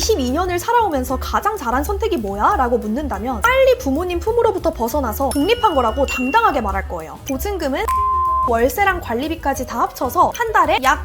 22년을 살아오면서 가장 잘한 선택이 뭐야? 라고 묻는다면 빨리 부모님 품으로부터 벗어나서 독립한 거라고 당당하게 말할 거예요. 보증금은 월세랑 관리비까지 다 합쳐서 한 달에 약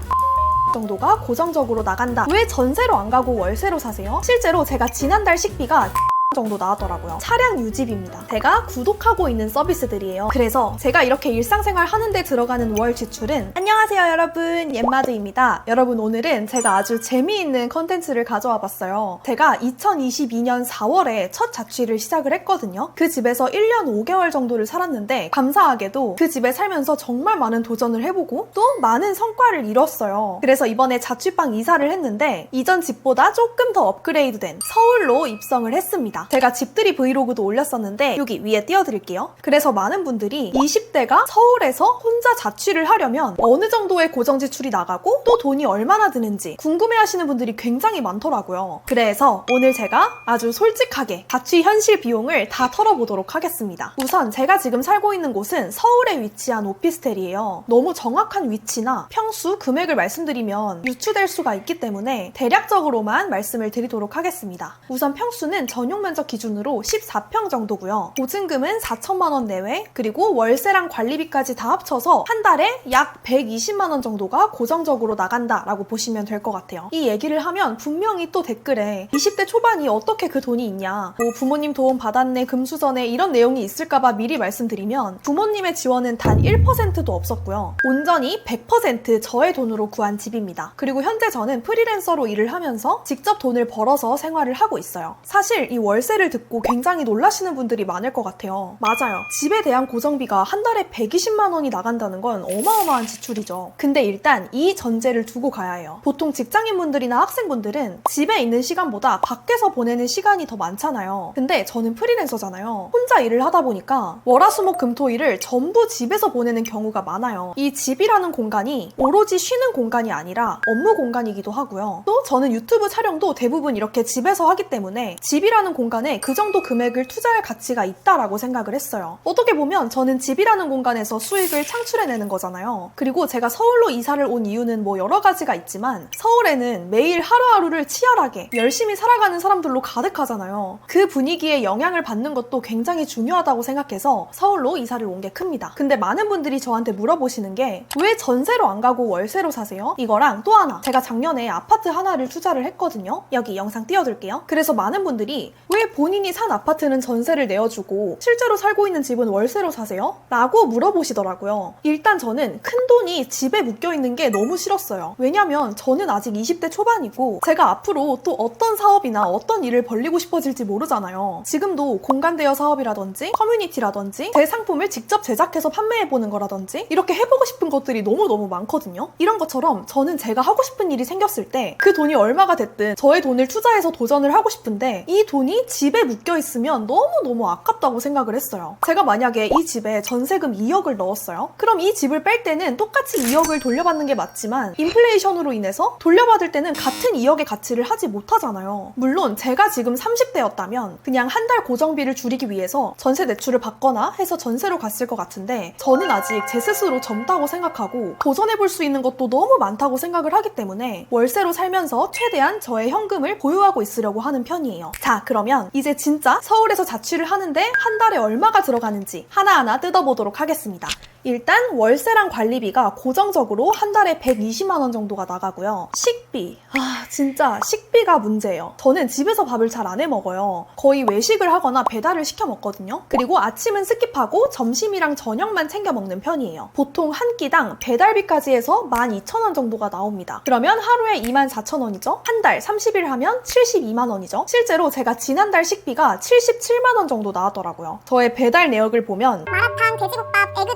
정도가 고정적으로 나간다. 왜 전세로 안 가고 월세로 사세요? 실제로 제가 지난달 식비가 정도 나왔더라고요. 차량 유지비입니다. 제가 구독하고 있는 서비스들이에요. 그래서 제가 이렇게 일상생활 하는데 들어가는 월 지출은 안녕하세요 여러분 옌마드입니다. 여러분 오늘은 제가 아주 재미있는 컨텐츠를 가져와 봤어요. 제가 2022년 4월에 첫 자취를 시작을 했거든요. 그 집에서 1년 5개월 정도를 살았는데 감사하게도 그 집에 살면서 정말 많은 도전을 해보고 또 많은 성과를 이뤘어요. 그래서 이번에 자취방 이사를 했는데 이전 집보다 조금 더 업그레이드된 서울로 입성을 했습니다. 제가 집들이 브이로그도 올렸었는데 여기 위에 띄워드릴게요. 그래서 많은 분들이 20대가 서울에서 혼자 자취를 하려면 어느 정도의 고정 지출이 나가고 또 돈이 얼마나 드는지 궁금해하시는 분들이 굉장히 많더라고요. 그래서 오늘 제가 아주 솔직하게 자취 현실 비용을 다 털어보도록 하겠습니다. 우선 제가 지금 살고 있는 곳은 서울에 위치한 오피스텔이에요. 너무 정확한 위치나 평수, 금액을 말씀드리면 유추될 수가 있기 때문에 대략적으로만 말씀을 드리도록 하겠습니다. 우선 평수는 전용 면적 기준으로 14평 정도고요. 보증금은 4천만 원 내외, 그리고 월세랑 관리비까지 다 합쳐서 한 달에 약 120만 원 정도가 고정적으로 나간다라고 보시면 될 것 같아요. 이 얘기를 하면 분명히 또 댓글에 20대 초반이 어떻게 그 돈이 있냐, 뭐 부모님 도움 받았네, 금수저네 이런 내용이 있을까봐 미리 말씀드리면 부모님의 지원은 단 1%도 없었고요. 온전히 100% 저의 돈으로 구한 집입니다. 그리고 현재 저는 프리랜서로 일을 하면서 직접 돈을 벌어서 생활을 하고 있어요. 사실 이 월세 를 듣고 굉장히 놀라시는 분들이 많을 것 같아요. 맞아요. 집에 대한 고정비가 한 달에 120만 원이 나간다는 건 어마어마한 지출이죠. 근데 일단 이 전제를 두고 가야 해요. 보통 직장인분들이나 학생분들은 집에 있는 시간보다 밖에서 보내는 시간이 더 많잖아요. 근데 저는 프리랜서잖아요. 혼자 일을 하다 보니까 월화수목 금토일을 전부 집에서 보내는 경우가 많아요. 이 집이라는 공간이 오로지 쉬는 공간이 아니라 업무 공간이기도 하고요. 또 저는 유튜브 촬영도 대부분 이렇게 집에서 하기 때문에 집이라는 공간 에 그 정도 금액을 투자할 가치가 있다라고 생각을 했어요. 어떻게 보면 저는 집이라는 공간에서 수익을 창출해내는 거잖아요. 그리고 제가 서울로 이사를 온 이유는 뭐 여러 가지가 있지만 서울에는 매일 하루하루를 치열하게 열심히 살아가는 사람들로 가득하잖아요. 그 분위기에 영향을 받는 것도 굉장히 중요하다고 생각해서 서울로 이사를 온 게 큽니다. 근데 많은 분들이 저한테 물어보시는 게 왜 전세로 안 가고 월세로 사세요? 이거랑 또 하나 제가 작년에 아파트 하나를 투자를 했거든요. 여기 영상 띄워둘게요. 그래서 많은 분들이 왜 본인이 산 아파트는 전세를 내어주고 실제로 살고 있는 집은 월세로 사세요? 라고 물어보시더라고요. 일단 저는 큰 돈이 집에 묶여 있는 게 너무 싫었어요. 왜냐면 저는 아직 20대 초반이고 제가 앞으로 또 어떤 사업이나 어떤 일을 벌리고 싶어질지 모르잖아요. 지금도 공간 대여 사업이라든지 커뮤니티라든지 제 상품을 직접 제작해서 판매해보는 거라든지 이렇게 해보고 싶은 것들이 너무너무 많거든요. 이런 것처럼 저는 제가 하고 싶은 일이 생겼을 때 그 돈이 얼마가 됐든 저의 돈을 투자해서 도전을 하고 싶은데 이 돈이 집에 묶여 있으면 너무너무 아깝다고 생각을 했어요. 제가 만약에 이 집에 전세금 2억을 넣었어요. 그럼 이 집을 뺄 때는 똑같이 2억을 돌려받는 게 맞지만 인플레이션으로 인해서 돌려받을 때는 같은 2억의 가치를 하지 못하잖아요. 물론 제가 지금 30대였다면 그냥 한 달 고정비를 줄이기 위해서 전세 대출을 받거나 해서 전세로 갔을 것 같은데 저는 아직 제 스스로 젊다고 생각하고 도전해볼 수 있는 것도 너무 많다고 생각을 하기 때문에 월세로 살면서 최대한 저의 현금을 보유하고 있으려고 하는 편이에요. 자, 그러면 이제 진짜 서울에서 자취를 하는데 한 달에 얼마가 들어가는지 하나하나 뜯어보도록 하겠습니다. 일단 월세랑 관리비가 고정적으로 한 달에 120만 원 정도가 나가고요. 식비. 아, 진짜 식비가 문제예요. 저는 집에서 밥을 잘 안 해 먹어요. 거의 외식을 하거나 배달을 시켜 먹거든요. 그리고 아침은 스킵하고 점심이랑 저녁만 챙겨 먹는 편이에요. 보통 한 끼당 배달비까지 해서 12,000원 정도가 나옵니다. 그러면 하루에 24,000원이죠? 한 달 30일 하면 72만 원이죠? 실제로 제가 지난달 식비가 77만 원 정도 나왔더라고요. 저의 배달 내역을 보면 마라탕, 돼지국밥, 에그드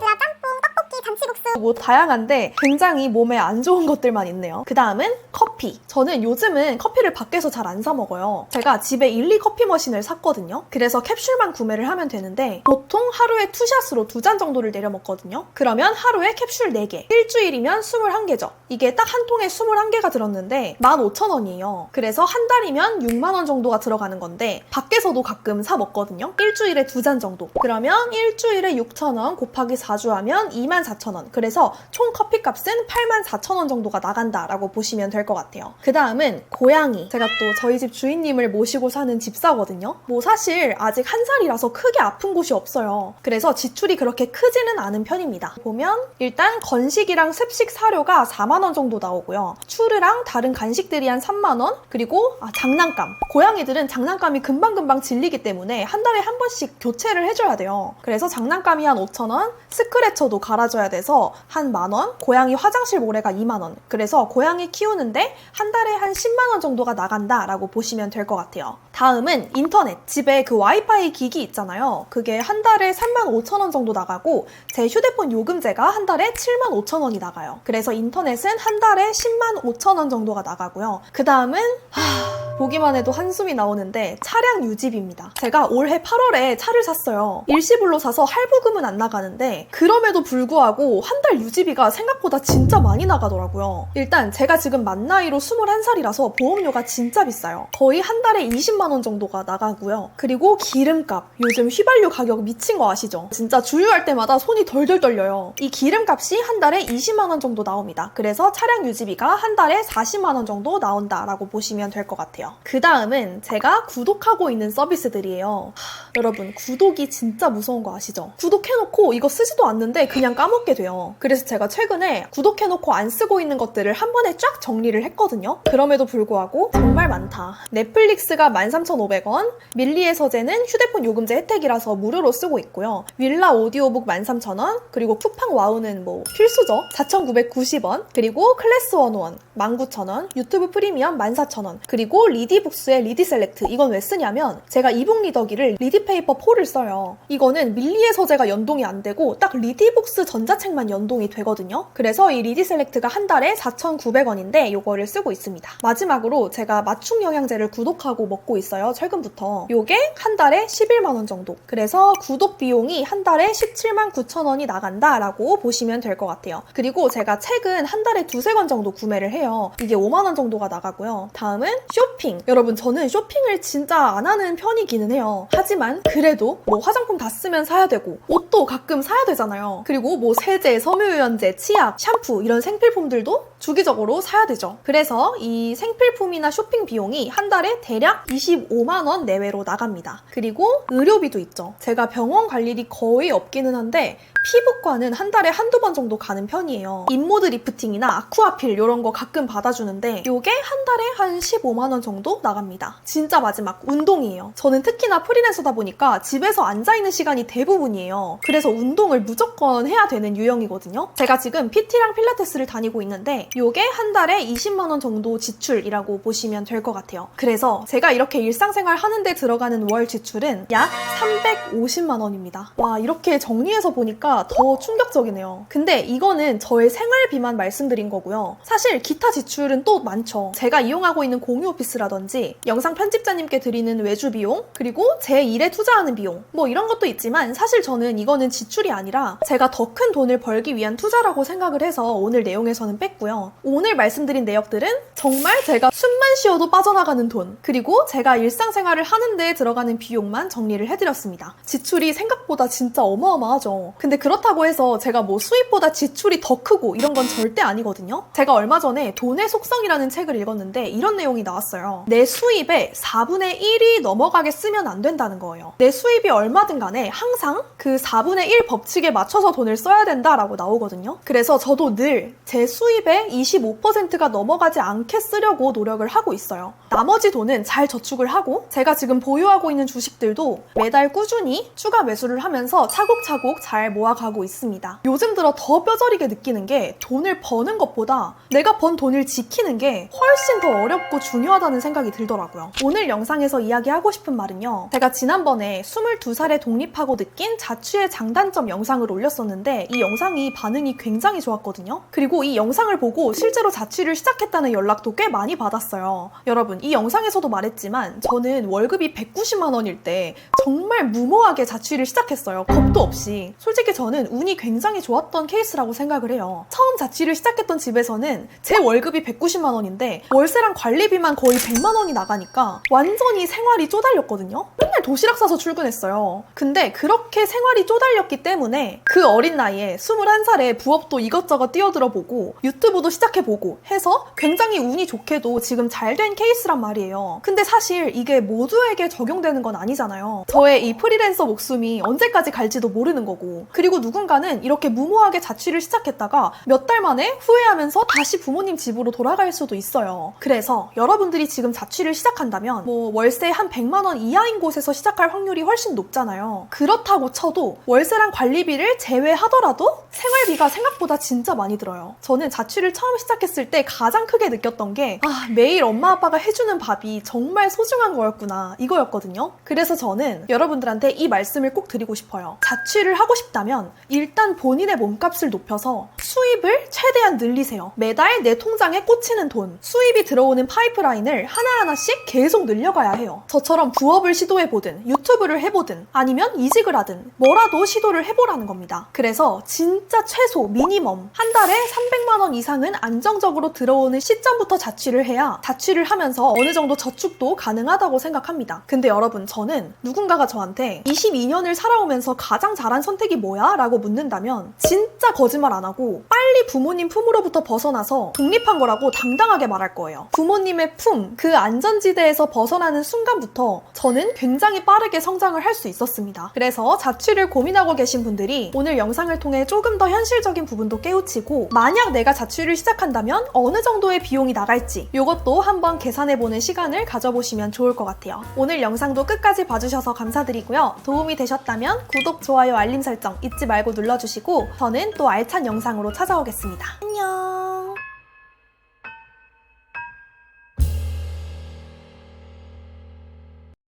뭐 다양한데 굉장히 몸에 안 좋은 것들만 있네요. 그 다음은 커피. 저는 요즘은 커피를 밖에서 잘 안 사 먹어요. 제가 집에 일리 커피 머신을 샀거든요. 그래서 캡슐만 구매를 하면 되는데 보통 하루에 투샷으로 두 잔 정도를 내려 먹거든요. 그러면 하루에 캡슐 4개. 일주일이면 21개죠. 이게 딱 한 통에 21개가 들었는데 15,000원이에요. 그래서 한 달이면 6만 원 정도가 들어가는 건데 밖에서도 가끔 사 먹거든요. 일주일에 두 잔 정도. 그러면 일주일에 6,000원 곱하기 4주 하면 24,000원. 그래서 총 커피값은 84,000원 정도가 나간다라고 보시면 될 것 같아요. 그 다음은 고양이. 제가 또 저희 집 주인님을 모시고 사는 집사거든요. 뭐 사실 아직 한 살이라서 크게 아픈 곳이 없어요. 그래서 지출이 그렇게 크지는 않은 편입니다. 보면 일단 건식이랑 습식 사료가 4만 원 정도 나오고요. 추르랑 다른 간식들이 한 3만 원, 그리고 아, 장난감. 고양이들은 장난감이 금방금방 질리기 때문에 한 달에 한 번씩 교체를 해줘야 돼요. 그래서 장난감이 한 5천 원, 스크래쳐도 갈아줘야 돼서 한 만 원, 고양이 화장실 모래가 2만 원. 그래서 고양이 키우는데 한 달에 한 10만 원 정도가 나간다라고 보시면 될 것 같아요. 다음은 인터넷. 집에 그 와이파이 기기 있잖아요. 그게 한 달에 3만 5천 원 정도 나가고 제 휴대폰 요금제가 한 달에 7만 5천 원이 나가요. 그래서 인터넷은 한 달에 10만 5천 원 정도가 나가고요. 그 다음은 하... 보기만 해도 한숨이 나오는데 차량 유지비입니다. 제가 올해 8월에 차를 샀어요. 일시불로 사서 할부금은 안 나가는데 그럼에도 불구하고 한 달 유지비가 생각보다 진짜 많이 나가더라고요. 일단 제가 지금 만 나이로 21살이라서 보험료가 진짜 비싸요. 거의 한 달에 20만 원 정도가 나가고요. 그리고 기름값. 요즘 휘발유 가격 미친 거 아시죠? 진짜 주유할 때마다 손이 덜덜 떨려요. 이 기름값이 한 달에 20만 원 정도 나옵니다. 그래서 차량 유지비가 한 달에 40만 원 정도 나온다라고 보시면 될 것 같아요. 그 다음은 제가 구독하고 있는 서비스들이에요. 하, 여러분 구독이 진짜 무서운 거 아시죠? 구독해놓고 이거 쓰지도 않는데 그냥 까먹게 돼요. 그래서 제가 최근에 구독해놓고 안 쓰고 있는 것들을 한 번에 쫙 정리를 했거든요. 그럼에도 불구하고 정말 많다. 넷플릭스가 13,500원, 밀리의 서재는 휴대폰 요금제 혜택이라서 무료로 쓰고 있고요. 윌라 오디오북 13,000원, 그리고 쿠팡 와우는 뭐 필수죠. 4,990원, 그리고 클래스 101 19,000원, 유튜브 프리미엄 14,000원, 그리고 리 디북스의 리디 셀렉트 이건 왜 쓰냐면 제가 이북 리더기를 리디 페이퍼 4를 써요. 이거는 밀리의 서재가 연동이 안 되고 딱 리디북스 전자책만 연동이 되거든요. 그래서 이 리디 셀렉트가 한 달에 4,900원인데 이거를 쓰고 있습니다. 마지막으로 제가 맞춤 영양제를 구독하고 먹고 있어요. 최근부터. 요게 한 달에 11만 원 정도. 그래서 구독 비용이 한 달에 17만 9천 원이 나간다라고 보시면 될 것 같아요. 그리고 제가 책은 한 달에 두세 권 정도 구매를 해요. 이게 5만 원 정도가 나가고요. 다음은 쇼핑. 여러분 저는 쇼핑을 진짜 안 하는 편이기는 해요. 하지만 그래도 뭐 화장품 다 쓰면 사야 되고 옷도 가끔 사야 되잖아요. 그리고 뭐 세제, 섬유유연제, 치약, 샴푸 이런 생필품들도 주기적으로 사야 되죠. 그래서 이 생필품이나 쇼핑 비용이 한 달에 대략 25만 원 내외로 나갑니다. 그리고 의료비도 있죠. 제가 병원 갈 일이 거의 없기는 한데 피부과는 한 달에 한두 번 정도 가는 편이에요. 인모드 리프팅이나 아쿠아필 이런 거 가끔 받아주는데 요게 한 달에 한 15만 원 정도 나갑니다. 진짜 마지막 운동이에요. 저는 특히나 프리랜서다 보니까 집에서 앉아있는 시간이 대부분이에요. 그래서 운동을 무조건 해야 되는 유형이거든요. 제가 지금 PT랑 필라테스를 다니고 있는데 요게 한 달에 20만 원 정도 지출이라고 보시면 될 것 같아요. 그래서 제가 이렇게 일상생활 하는데 들어가는 월 지출은 약 350만 원입니다. 와 이렇게 정리해서 보니까 더 충격적이네요. 근데 이거는 저의 생활비만 말씀드린 거고요. 사실 기타 지출은 또 많죠. 제가 이용하고 있는 공유 오피스 라든지 영상 편집자님께 드리는 외주 비용, 그리고 제 일에 투자하는 비용, 뭐 이런 것도 있지만 사실 저는 이거는 지출이 아니라 제가 더 큰 돈을 벌기 위한 투자라고 생각을 해서 오늘 내용에서는 뺐고요. 오늘 말씀드린 내역들은 정말 제가 숨만 쉬어도 빠져나가는 돈, 그리고 제가 일상생활을 하는데 들어가는 비용만 정리를 해드렸습니다. 지출이 생각보다 진짜 어마어마하죠. 근데 그렇다고 해서 제가 뭐 수입보다 지출이 더 크고 이런 건 절대 아니거든요. 제가 얼마 전에 돈의 속성이라는 책을 읽었는데 이런 내용이 나왔어요. 내 수입의 4분의 1이 넘어가게 쓰면 안 된다는 거예요. 내 수입이 얼마든 간에 항상 그 4분의 1 법칙에 맞춰서 돈을 써야 된다라고 나오거든요. 그래서 저도 늘 제 수입의 25%가 넘어가지 않게 쓰려고 노력을 하고 있어요. 나머지 돈은 잘 저축을 하고 제가 지금 보유하고 있는 주식들도 매달 꾸준히 추가 매수를 하면서 차곡차곡 잘 모아가고 있습니다. 요즘 들어 더 뼈저리게 느끼는 게 돈을 버는 것보다 내가 번 돈을 지키는 게 훨씬 더 어렵고 중요하다는 생각이 들더라고요. 오늘 영상에서 이야기하고 싶은 말은요. 제가 지난번에 22살에 독립하고 느낀 자취의 장단점 영상을 올렸었는데 이 영상이 반응이 굉장히 좋았거든요. 그리고 이 영상을 보고 실제로 자취를 시작했다는 연락도 꽤 많이 받았어요. 여러분, 이 영상에서도 말했지만 저는 월급이 190만 원일 때 정말 무모하게 자취를 시작했어요. 겁도 없이. 솔직히 저는 운이 굉장히 좋았던 케이스라고 생각을 해요. 처음 자취를 시작했던 집에서는 제 월급이 190만 원인데 월세랑 관리비만 거의 100만 원이 나가니까 완전히 생활이 쪼달렸거든요. 맨날 도시락 싸서 출근했어요. 근데 그렇게 생활이 쪼달렸기 때문에 그 어린 나이에 한 살에 부업도 이것저것 뛰어들어보고 유튜브도 시작해보고 해서 굉장히 운이 좋게도 지금 잘 된 케이스란 말이에요. 근데 사실 이게 모두에게 적용되는 건 아니잖아요. 저의 이 프리랜서 목숨이 언제까지 갈지도 모르는 거고 그리고 누군가는 이렇게 무모하게 자취를 시작했다가 몇 달 만에 후회하면서 다시 부모님 집으로 돌아갈 수도 있어요. 그래서 여러분들이 지금 자취를 시작한다면 뭐 월세 한 100만 원 이하인 곳에서 시작할 확률이 훨씬 높잖아요. 그렇다고 쳐도 월세랑 관리비를 제외하더라도 생활비가 생각보다 진짜 많이 들어요. 저는 자취를 처음 시작했을 때 가장 크게 느꼈던 게 아, 매일 엄마 아빠가 해주는 밥이 정말 소중한 거였구나 이거였거든요. 그래서 저는 여러분들한테 이 말씀을 꼭 드리고 싶어요. 자취를 하고 싶다면 일단 본인의 몸값을 높여서 수입을 최대한 늘리세요. 매달 내 통장에 꽂히는 돈, 수입이 들어오는 파이프라인을 하나하나씩 계속 늘려가야 해요. 저처럼 부업을 시도해보든 유튜브를 해보든 아니면 이직을 하든 뭐라도 시도를 해보라는 겁니다. 그래서 진짜 최소 미니멈 한 달에 300만 원 이상은 안정적으로 들어오는 시점부터 자취를 해야 자취를 하면서 어느 정도 저축도 가능하다고 생각합니다. 근데 여러분 저는 누군가가 저한테 22년을 살아오면서 가장 잘한 선택이 뭐야? 라고 묻는다면 진짜 거짓말 안 하고 빨리 부모님 품으로부터 벗어나서 독립한 거라고 당당하게 말할 거예요. 부모님의 품, 그 안전지대에서 벗어나는 순간부터 저는 굉장히 빠르게 성장을 할 수 있었습니다. 그래서 자취를 고민하고 계신 분들이 오늘 영상을 통해 조금 더 현실적인 부분도 깨우치고 만약 내가 자취를 시작한다면 어느 정도의 비용이 나갈지 이것도 한번 계산해보는 시간을 가져보시면 좋을 것 같아요. 오늘 영상도 끝까지 봐주셔서 감사드리고요. 도움이 되셨다면 구독, 좋아요, 알림 설정 잊지 말고 눌러주시고 저는 또 알찬 영상으로 찾아오겠습니다. 안녕!